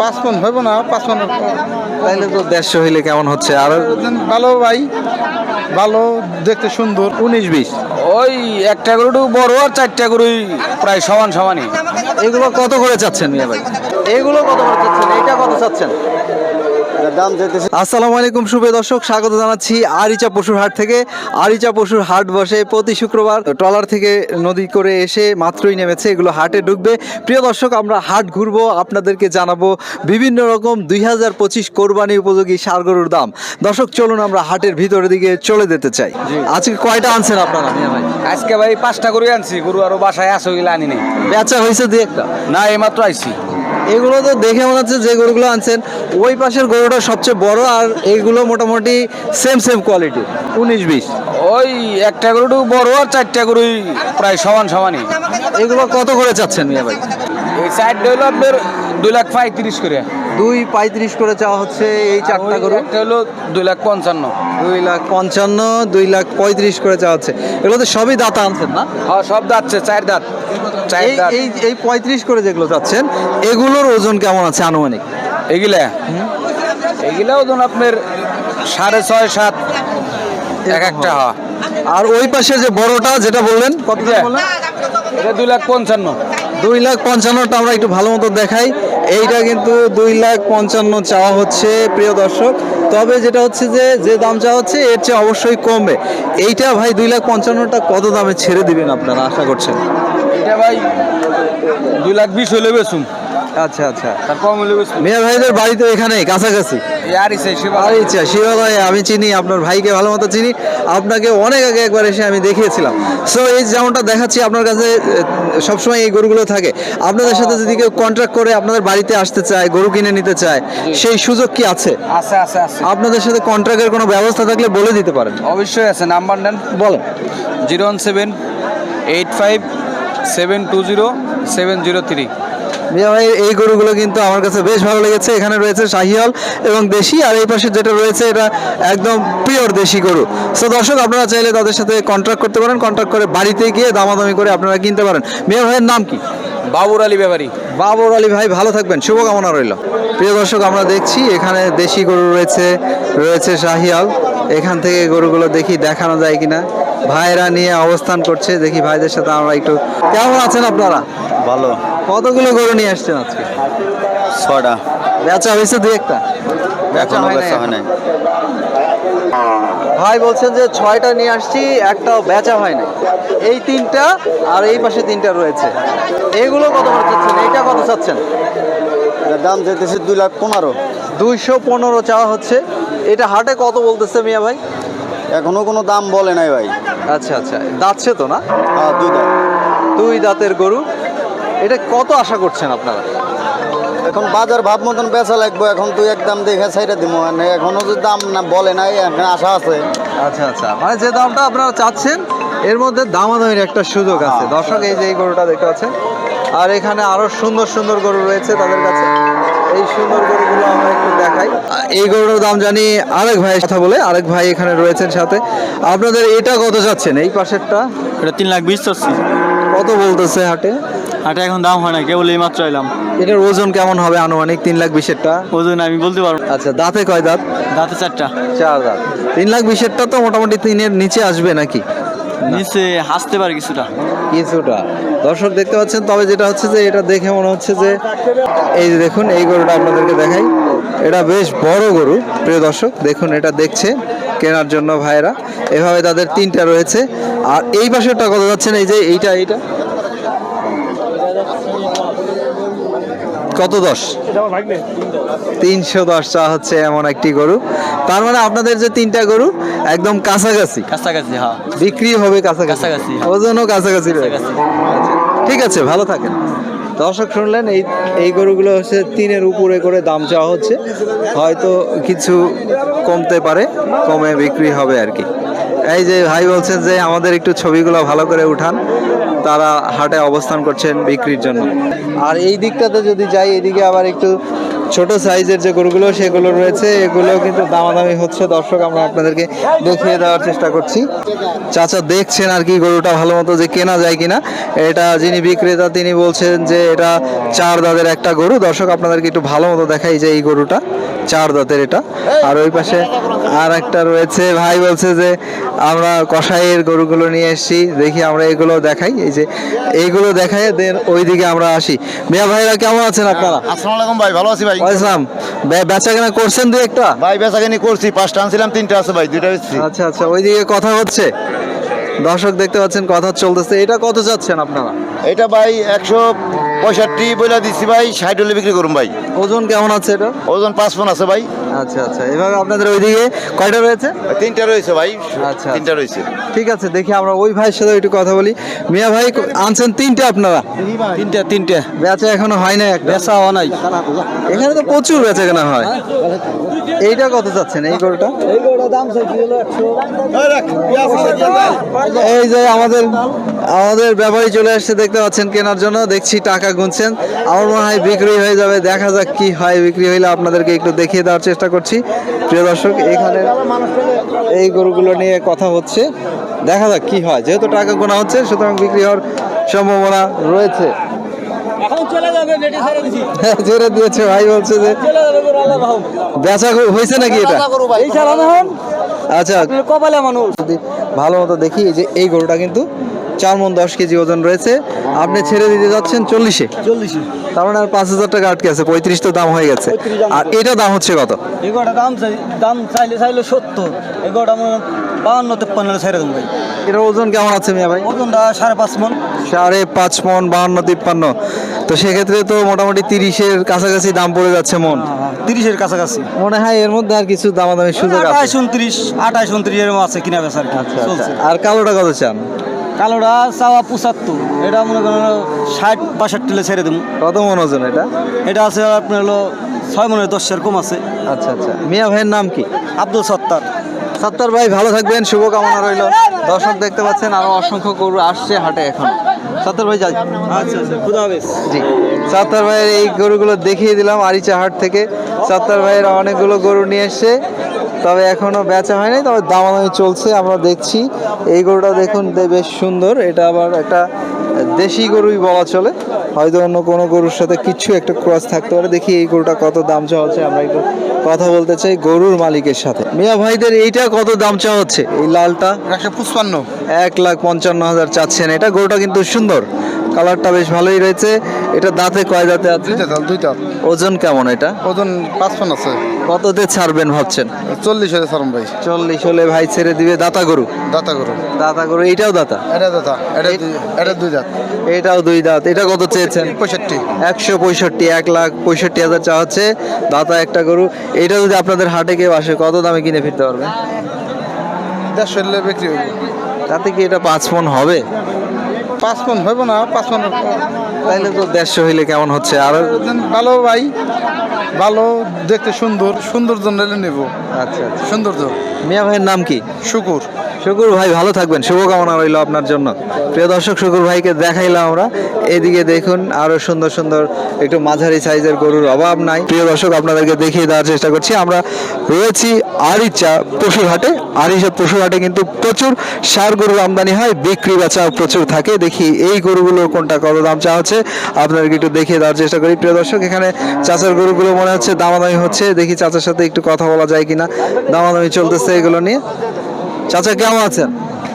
পাঁচ মন হইব না পাঁচ মন। তাইলে তো দেড়শো হইলে কেমন হচ্ছে? আর ভালো ভাই ভালো দেখতে সুন্দর। উনিশ বিশ। ওই একটা গরু বড় আর চারটা গরুই প্রায় সমান সমানই। এগুলো কত করে চাচ্ছেন মিয়া ভাই? এগুলো কত করে চাচ্ছেন? এইটা কত চাচ্ছেন? দাম যেতেছে। আসসালামু আলাইকুম শুভ দর্শক স্বাগত জানাচ্ছি আরিচা পশুর হাট থেকে। আরিচা পশুর হাট বসে প্রতি শুক্রবার ট্রলার থেকে নদী করে এসে মাত্রই নেমেছে এগুলো হাটে ঢুকবে। প্রিয় দর্শক আমরা হাট ঘুরবো আপনাদেরকে জানাব বিভিন্ন রকম দুই হাজার পঁচিশ কোরবানি উপযোগী সার গরুর দাম। দর্শক চলুন আমরা হাটের ভিতরের দিকে চলে যেতে চাই। আজকে কয়টা আনছেন আপনারা আজকে ভাই পাঁচটা গরু আনছি গরু আরও বাসায় আসো গেলে আনি নাই বেচা হয়েছে দুই একটা? না এইমাত্র আইছি। এগুলো তো দেখে মনে হচ্ছে যে গরুগুলো আনছেন ওই পাশের গরুটা সবচেয়ে বড় আর এইগুলো মোটামুটি সেম সেম কোয়ালিটি উনিশ বিশ। ওই একটা গরু বড় আর চারটা গরুই প্রায় সমান সমানই। এগুলো কত করে চাচ্ছেন মিয়া ভাই? এই সাইড হইল আপনার দুই লাখ পঁয়ত্রিশ করে। দুই পঁয়ত্রিশ করে চাওয়া হচ্ছে এই চারটা গরু। একটা হলো দুই লাখ পঞ্চান্ন। দুই লাখ পঞ্চান্ন দুই লাখ পঁয়ত্রিশ করে চাওয়া হচ্ছে। এগুলো তো সবই দাঁত আনছেন না? হ্যাঁ সব দাঁতছে চার দাঁত। এই এই এই পঁয়ত্রিশ করে যেগুলো চাচ্ছেন এগুলোর ওজন কেমন আছে আনুমানিক? এগুলা? এগুলা ওজন আপনার সাড়ে ছয় সাত এক একটা হ্যাঁ। আর ওই পাশে যে বড়টা যেটা বললেন কত? এটা দুই লাখ পঞ্চান্ন। দুই লাখ পঞ্চান্নটা আমরা একটু ভালো মতো দেখাই। এইটা কিন্তু দুই লাখ পঞ্চান্ন চাওয়া হচ্ছে প্রিয় দর্শক। তবে যেটা হচ্ছে যে যে দাম চাওয়া হচ্ছে এর চেয়ে অবশ্যই কমবে। এইটা ভাই দুই লাখ পঞ্চান্নটা কত দামে ছেড়ে দিবেন আপনারা? আশা করছেন। এটা ভাই দুই লাখ বিশ হলে বেশুম আচ্ছা আচ্ছা। তার কম হলে মিয়া ভাইদের বাড়ি তো এখানে কাছাকাছি? আর ইসে আর ইচ্ছা শিবালয় আমি চিনি আপনার ভাইকে ভালো মতো চিনি। আপনাকে অনেক আগে একবার এসে আমি দেখিয়েছিলাম। সো এই যেমনটা দেখাচ্ছি আপনার কাছে সবসময় এই গরুগুলো থাকে। আপনাদের সাথে যদি কেউ কন্ট্রাক্ট করে আপনাদের বাড়িতে আসতে চায় গরু কিনে নিতে চায় সেই সুযোগ কি আছে? আছে আছে আছে। আপনাদের সাথে কন্ট্রাক্টের কোনো ব্যবস্থা থাকলে বলে দিতে পারেন। অবশ্যই আছে নাম্বার নেন। বলেন। Zero one seven eight five seven two zero seven zero three. মিয়া ভাই এই গরুগুলো কিন্তু আমার কাছে বেশ ভালো লেগেছে। এখানে রয়েছে শাহিয়াল এবং দেশি আর এই পাশে যেটা রয়েছে এটা একদম পিওর দেশি গরু। সো দর্শক আপনারা চাইলে তাদের সাথে কন্ট্রাক্ট করতে পারেন কন্ট্রাক্ট করে বাড়িতে গিয়ে দামাদামি করে আপনারা কিনতে পারেন। মিয়া ভাইয়ের নাম কি? বাবুর আলী ব্যাপারী। বাবর আলী ভাই ভালো থাকবেন। শুভকামনা রইল। প্রিয় দর্শক আমরা দেখছি এখানে দেশি গরু রয়েছে রয়েছে শাহিয়াল এখান থেকে গরুগুলো দেখি দেখানো যায় কিনা। ভাইরা নিয়ে অবস্থান করছে। দেখি ভাইদের সাথে আমরা একটু কেমন আছেন আপনারা? ভালো। কতগুলো গরু নিয়ে আসছেন আজকে? ছটা বেচা হয়েছে দুই একটা? বেচা হয় নাই ভাই বলছেন যে ছয়টা নিয়ে আসছি একটাও বেচা হয় না এই তিনটা আর এই পাশে তিনটা রয়েছে। এইগুলো কত করে চাচ্ছেন? এইটা কত চাচ্ছেন? দাম যেতেছে দুই লাখ পনেরো। দুইশো পনেরো চাওয়া হচ্ছে। এটা হাটে কত বলতেছে মিয়া ভাই? এখনও কোনো দাম বলে নাই ভাই। আচ্ছা আচ্ছা। দাঁতছে তো না? হ্যাঁ দুই দাম দুই দাঁতের গরু। এটা কত আশা করছেন আপনারা? এখন বাজার ভাব মতন বেচা লাগবে এখন তুই একদম দেখে সাইডে দিব মানে এখনও যে দাম না বলে নাই এখন আশা আছে। আচ্ছা আচ্ছা। মানে যে দামটা আপনারা চাচ্ছেন এর মধ্যে দামাদামির একটা সুযোগ আছে। দর্শক এই যে এই গরুটা দেখতে পাচ্ছেন আর এখানে আরও সুন্দর সুন্দর গরু রয়েছে তাদের কাছে। এই সুন্দর গরুগুলো আমরা একটু দেখাই। এই গরুর দাম জানি আরেক ভাইয়ের কথা বলে আরেক ভাই এখানে রয়েছেন সাথে। আপনাদের এটা কত যাচ্ছেন? এই পাশেরটা? এটা তিন লাখ বিশ চাচ্ছি। কত বলতেছে হাটে? হাটে এখন দাম হয় না কেবল এই মাত্র এলাম। এটার ওজন কেমন হবে আনুমানিক? তিন লাখ বিশেরটা? ওজন আমি বলতে পারব আচ্ছা দাঁতে কয় দাঁত? দাঁতে চারটা। চার দাঁত। তিন লাখ বিশেরটা তো মোটামুটি তিনের নিচে আসবে নাকি? নিচে হাসতে পারে কিছুটা। কিছুটা। দর্শক দেখতে পাচ্ছেন, তবে যেটা হচ্ছে যে এটা দেখে মনে হচ্ছে যে এই যে দেখুন, এই গরুটা আপনাদেরকে দেখাই। এটা বেশ বড় গরু, প্রিয় দর্শক, দেখুন এটা দেখছে কেনার জন্য ভাইরা এভাবে তাদের তিনটা রয়েছে। আর এই পাশেরটা কত না এই যে এইটা এইটা। কত দশ? তিনশো দশ চা হচ্ছে এমন একটি গরু। তার মানে আপনাদের যে তিনটা গরু একদম কাছাকাছি। কাছাকাছি হ্যাঁ। বিক্রি হবে কাছাকাছি। হ্যাঁ। ওজনও কাছাকাছি ঠিক আছে ভালো থাকেন। দর্শক শুনলেন এই এই গরুগুলো হচ্ছে তিনের উপরে করে দাম চাওয়া হচ্ছে। হয়তো কিছু কমতে পারে কমে বিক্রি হবে আর কি। এই যে ভাই বলছেন যে আমাদের একটু ছবিগুলো ভালো করে উঠান তারা হাটে অবস্থান করছেন বিক্রির জন্য। আর এই দিকটাতে যদি যাই এদিকে আবার একটু ছোট সাইজের যে গরুগুলো সেগুলো রয়েছে, এগুলো কিন্তু দামাদামি হচ্ছে। দর্শক, আমরা আপনাদেরকে দেখিয়ে দেওয়ার চেষ্টা করছি। চাচা, দেখছেন আর কি গরুটা ভালো মতো যে কেনা যায় কিনা? এটা যিনি বিক্রেতা, তিনি বলছেন যে এটা চার দাঁতের একটা গরু। দর্শক, আপনাদেরকে একটু ভালো মতো দেখাই যে এই গরুটা, চার দাঁতের এটা। আর ওই পাশে আর একটা রয়েছে, ভাই বলছে যে আমরা কষাইয়ের গরুগুলো নিয়ে এসেছি, দেখি আমরা এগুলো দেখাই। এই যে এইগুলো দেখাই দেন, ওইদিকে আমরা আসি। মিয়া ভাইরা, কেমন আছেন আপনারা? আসসালামু আলাইকুম ভাই, ভালো আছি ভাই। ইসলাম বেচা কেনা করছেন দু একটা? ভাই বেচাকেনি করছি পাঁচটা আনছিলাম তিনটা আছে ভাই দুইটা বেচছি। আচ্ছা আচ্ছা ওইদিকে কথা হচ্ছে। দর্শক দেখতে পাচ্ছেন কথা চলতেছে। এটা কত চাচ্ছেন আপনারা? এটা ভাই একশো পঁয়ষট্টি বইলা দিচ্ছি ভাই ষাট হলে বিক্রি করুন ভাই। ওজন কেমন আছে এটা? ওজন পাঁচ ফোন আছে ভাই। আচ্ছা আচ্ছা। এভাবে আপনাদের ওইদিকে কয়টা রয়েছে? তিনটা রয়েছে ভাই। আচ্ছা। তিনটা রয়েছে। ঠিক আছে দেখি আমরা ওই ভাইয়ের সাথে একটু কথা বলি। মিয়া ভাই আনছেন তিনটে আপনারা? তিনটা তিনটা। বেচা এখনও হয় না বেচা হওয়া নাই। এখানে তো প্রচুর বেচা কেনা হয়। এইটা কত চাচ্ছেন এই গরুটা? এই যে আমাদের আমাদের ব্যাপারী চলে আসছে দেখতে পাচ্ছেন কেনার জন্য। দেখছি টাকা গুনছেন। আমার মনে হয় বিক্রি হয়ে যাবে। দেখা যাক কি হয়। বিক্রি হইলে আপনাদেরকে একটু দেখিয়ে দেওয়ার চেষ্টা করছি। প্রিয় দর্শক এখানে এই গরুগুলো নিয়ে কথা হচ্ছে। দেখা যাক কি হয়। যেহেতু টাকা গোনা হচ্ছে সুতরাং বিক্রি হওয়ার সম্ভাবনা রয়েছে। হ্যাঁ, ছেড়ে দিয়েছে। ভাই বলছে যে বেচা হয়েছে নাকি এটা? আচ্ছা। কপালে মানুষ। ভালো মতো দেখি এই যে এই গরুটা কিন্তু চার মন দশ কেজি ওজন রয়েছে। আপনি ছেড়ে দিতে যাচ্ছেন চল্লিশে। চল্লিশে। তার মানে আর পাঁচ হাজার টাকা আটকে আছে পঁয়ত্রিশ তো দাম হয়ে গেছে। আর এটা দাম হচ্ছে কত? এগোটা দাম চাই দাম চাইলে চাইলে সত্তর মনে বাহান্ন তেপ্পান্ন ছেড়ে দেবো ভাই। এটার ওজন কেমন আছে মিয়া ভাই? ওজনটা সাড়ে পাঁচ মন। সাড়ে পাঁচ মন বাহান্ন তিপ্পান্ন। তো সেক্ষেত্রে তো মোটামুটি তিরিশের কাছাকাছি দাম পড়ে যাচ্ছে মন। তিরিশের কাছাকাছি। মনে হয় এর মধ্যে আর কিছু দামাদামি সুযোগ আঠাশ আছে উনত্রিশ আঠাশ উনত্রিশ এরকম আছে কিনা বেচার আচ্ছা আচ্ছা। আর কালোটা কত চান? কালোটা চাওয়া পঁচাত্তর। এটা মনে করেন ষাট বাষট্টি ছেড়ে দেবো কত মন ওজন এটা? এটা আছে আপনার হলো ছয় মনের দশের কম আছে। আচ্ছা আচ্ছা। মিয়া ভাইয়ের নাম কি? আব্দুল সত্তার। সত্তর ভাই ভালো থাকবেন শুভকামনা রইল। দর্শক দেখতে পাচ্ছেন আরও অসংখ্য গরু আসছে হাটে এখন। সত্তর ভাই যাই। আচ্ছা আচ্ছা খুদা হাফেজ। জি। সত্তর ভাইয়ের এই গরুগুলো দেখিয়ে দিলাম আরিচা হাট থেকে। সত্তর ভাইয়ের অনেকগুলো গরু নিয়ে এসছে। তবে এখনও বেচা হয়নি তবে দামাদামি চলছে আমরা দেখছি। এই গরুটা দেখুন বেশ সুন্দর। এটা আবার একটা দেশি গরুই বলা চলে। হয়তো অন্য কোনো গরুর সাথে কিছু একটা ক্রস থাকতে পারে। দেখি এই গরুটা কত দাম চাওয়া হচ্ছে আমরা একটু কথা বলতে চাই গরুর মালিকের সাথে। মিয়া ভাইদের এইটা কত দাম চাওয়া হচ্ছে? এই লালটা একশো পঁচপান্ন। এক লাখ পঞ্চান্ন হাজার চাচ্ছেন। এটা গরুটা কিন্তু সুন্দর। কালারটা বেশ ভালোই রয়েছে। এটা দাঁতে কয় দাঁতে আছে? দুইটা ওজন কেমন এটা? ওজন পাঁচ ফোন আছে। কততে ছাড়বেন ভাবছেন? চল্লিশ হলে সারম ভাই। চল্লিশ হলে ভাই ছেড়ে দিবে দাতা গরু? দাতা গরু। দাতা গরু এইটাও দাতা? এটা দাতা এটা এটা দুই দাঁত। এটাও দুই দাঁত। এটা কত চেয়েছেন? পঁয়ষট্টি। একশো পঁয়ষট্টি এক লাখ পঁয়ষট্টি হাজার চা হচ্ছে। দাতা একটা গরু। এটা যদি আপনাদের হাটে কেউ আসে কত দামে কিনে ফিরতে পারবে? দেড়শো বিক্রি হইব। তাতে কি এটা পাঁচ মন হবে? পাঁচ ফোন হইব না পাঁচ ফোন তাইলে তো দেড়শো হইলে কেমন হচ্ছে? আর ভালো ভাই ভালো দেখতে সুন্দর সুন্দর জন্য নেব। আচ্ছা আচ্ছা। সৌন্দর্য মিয়া ভাইয়ের নাম কি? শুকুর। শুকুর ভাই ভালো থাকবেন। শুভকামনা রইল আপনার জন্য। প্রিয় দর্শক, শুকুর ভাইকে দেখাইলাম আমরা। এদিকে দেখুন, আরও সুন্দর সুন্দর একটু মাঝারি সাইজের গরুর অভাব নাই। প্রিয় দর্শক, আপনাদেরকে দেখিয়ে দেওয়ার চেষ্টা করছি। আমরা রয়েছি আরিচা পশুর হাটে আরিচা পশুর হাটে কিন্তু প্রচুর সার গরুর আমদানি হয়, বিক্রি বেচা প্রচুর থাকে। দেখি এই গরুগুলো কোনটা, কত দাম চা হচ্ছে আপনাদেরকে একটু দেখিয়ে দেওয়ার চেষ্টা করি। প্রিয় দর্শক, এখানে চাচার গরুগুলো মনে হচ্ছে দামাদামি হচ্ছে। দেখি চাচার সাথে একটু কথা বলা যায় কিনা। দামাদামি চলতেছে এগুলো নিয়ে। চাচা কেমন আছেন?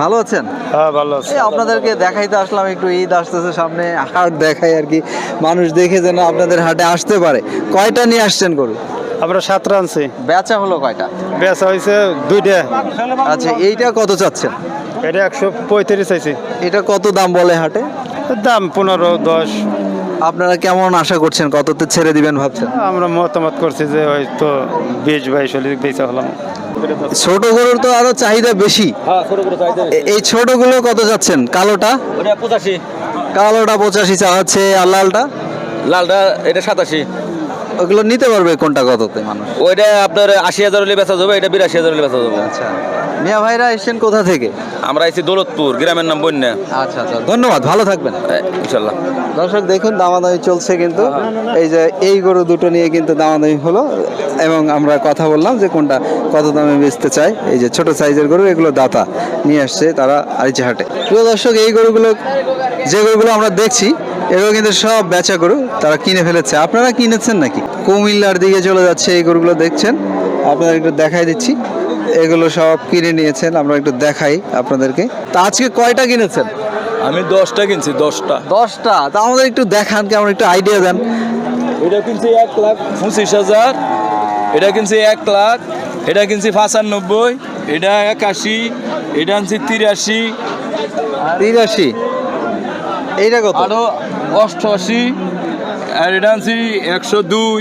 ভালো আছেন? হ্যাঁ ভালো আছে। আপনাদেরকে দেখাইতে আসলাম একটু ঈদ আসতেছে সামনে হাট দেখাই আর কি মানুষ দেখে যেন আপনাদের হাটে আসতে পারে। কয়টা নিয়ে আসছেন গরু? আমরা সাতটা আনছি। বেচা হলো কয়টা? বেচা হয়েছে দুইটা। আচ্ছা এইটা কত চাচ্ছেন? এটা একশো পঁয়ত্রিশ চাইছি। এটা কত দাম বলে হাটে? দাম পনেরো দশ। আপনারা কেমন আশা করছেন? কততে ছেড়ে দিবেন ভাবছেন? আমরা মতামত করছি যে হয়তো বিশ বাইশ হলে বেচা হলাম। ছোট গরুর তো আরও চাহিদা বেশি। এই ছোটগুলো কত যাচ্ছেন? কালোটা? পঁচাশি। কালোটা পঁচাশি চাচ্ছে আর লালটা? লালটা এটা সাতাশি। ওগুলো নিতে পারবে কোনটা কততে মানুষ? ওইটা আপনার আশি হাজার হলে বেচা যাবে এটা বিরাশি হাজার হলে বেচা যাবে। আচ্ছা। মিয়া ভাইরা এসেছেন কোথা থেকে? আমরা এসেছি দৌলতপুর গ্রামের নাম বন্যা। আচ্ছা আচ্ছা ধন্যবাদ ভালো থাকবেন। ইনশাল্লাহ। দর্শক দেখুন দামাদামি চলছে কিন্তু। এই যে এই গরু দুটো নিয়ে কিন্তু দামাদামি হলো এবং আমরা কথা বললাম যে কোনটা কত দামে বেচতে চাই এই যে ছোট সাইজের গরু এগুলো দাতা নিয়ে আসছে তারা আরিচা হাটে। প্রিয় দর্শক এই গরুগুলো যে গরুগুলো আমরা দেখছি এগুলো কিন্তু সব বেচা গরু তারা কিনে ফেলেছে। আপনারা কিনেছেন নাকি? কুমিল্লার দিকে চলে যাচ্ছে এই গরুগুলো দেখছেন। আপনাদের একটু দেখাই দিচ্ছি। এগুলো সব কিনে নিয়েছেন আমরা একটু দেখাই আপনাদেরকে। তা আজকে কয়টা কিনেছেন? আমি দশটা কিনছি দশটা। দশটা। তা আমাদের একটু দেখান কেমন একটু আইডিয়া দেন। এটা কিনছি এক লাখ পঁচিশ হাজার এটা কিনছি এক লাখ এটা কিনছি পঁচানব্বই এটা একাশি এটা আনছি তিরাশি। তিরাশি। এইটা কত? আরও অষ্টআশি আর এটা আনছি একশো দুই।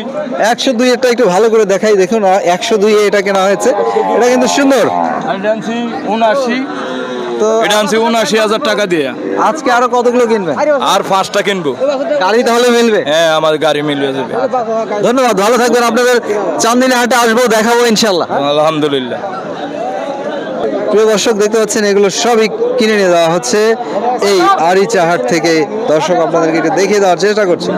একশো দুই এটা একটু ভালো করে দেখাই দেখুন একশো দুই এটা কেনা হয়েছে। এটা কিন্তু সুন্দর। আর এটা আনছি উনআশি। তো এটা আনছি উনআশি হাজার টাকা দিয়ে। আজকে আরও কতগুলো কিনবেন? আর পাঁচটা কিনবো। গাড়ি তাহলে মিলবে? হ্যাঁ আমার গাড়ি মিলিয়ে যাবে। ধন্যবাদ ভালো থাকবেন আপনাদের চান্দিনী হাটে আসব দেখাবো ইনশাল্লাহ আলহামদুলিল্লাহ। প্রিয় দর্শক দেখতে পাচ্ছেন এগুলো সবই কিনে নিয়ে দেওয়া হচ্ছে। এই আরিচা হাট থেকে দর্শক আপনাদেরকে একটু দেখিয়ে দেওয়ার চেষ্টা করছি।